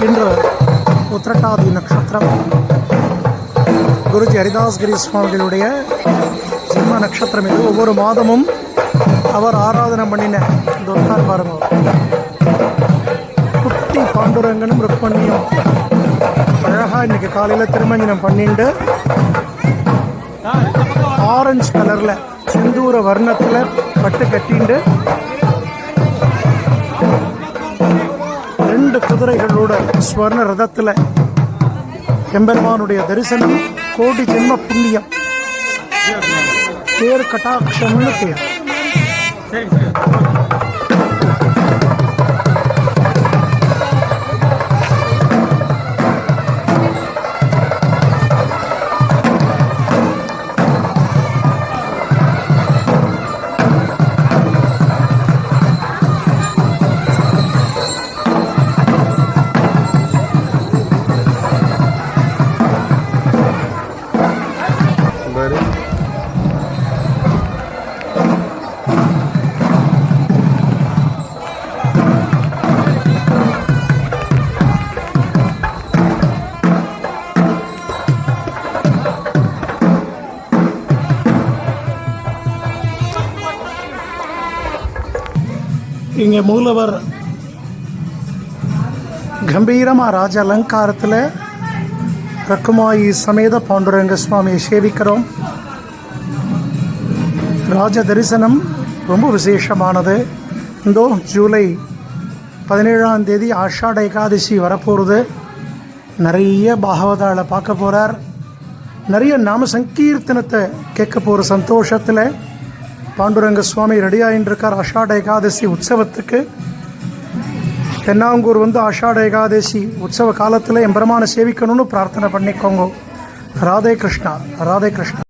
இன்று உத்திரட்டாதி நட்சத்திரம் குருஜி ஹரிதாஸ்கிரி சுவாமிகளுடைய சிம்ம நட்சத்திரம் இது. ஒவ்வொரு மாதமும் அவர் ஆராதனை பண்ணின இந்த உட்கார் பாருங்க குட்டி பாண்டுரங்கனும் ருக்மணியும் அழகாக இன்னைக்கு காலையில் திருமஞ்சனம் பண்ணிட்டு ஆரஞ்சு கலரில் செந்தூர வர்ணத்தில் பட்டு கட்டிண்டு ஸ்வர்ண ரதத்தில் எம்பெருமானுடைய தரிசனம் கோடி ஜென்ம புண்ணியம். பேர் கட்டாட்சம்னு பேர். இங்கே மூலவர் கம்பீரமாக ராஜ அலங்காரத்தில் ரக்குமாயி சமேத பாண்டுரங்க சுவாமியை சேவிக்கிறோம். ராஜ தரிசனம் ரொம்ப விசேஷமானது. இந்தோ ஜூலை பதினேழாம் தேதி ஆஷாட ஏகாதசி வரப்போகிறது நிறைய பாகவதாளை பார்க்க போகிறார் நிறைய நாம சங்கீர்த்தனத்தை கேட்க போகிற சந்தோஷத்தில் பாண்டுரங்க சுவாமி ரெடியாகின்னு இருக்கார் ஆஷாட ஏகாதசி உற்சவத்துக்கு. தென்னாங்கூர் வந்து ஆஷாட ஏகாதசி உற்சவ காலத்தில் எம்பெருமானை சேவிக்கணும்னு பிரார்த்தனை பண்ணிக்கோங்க. ராதே கிருஷ்ணா ராதே கிருஷ்ணா.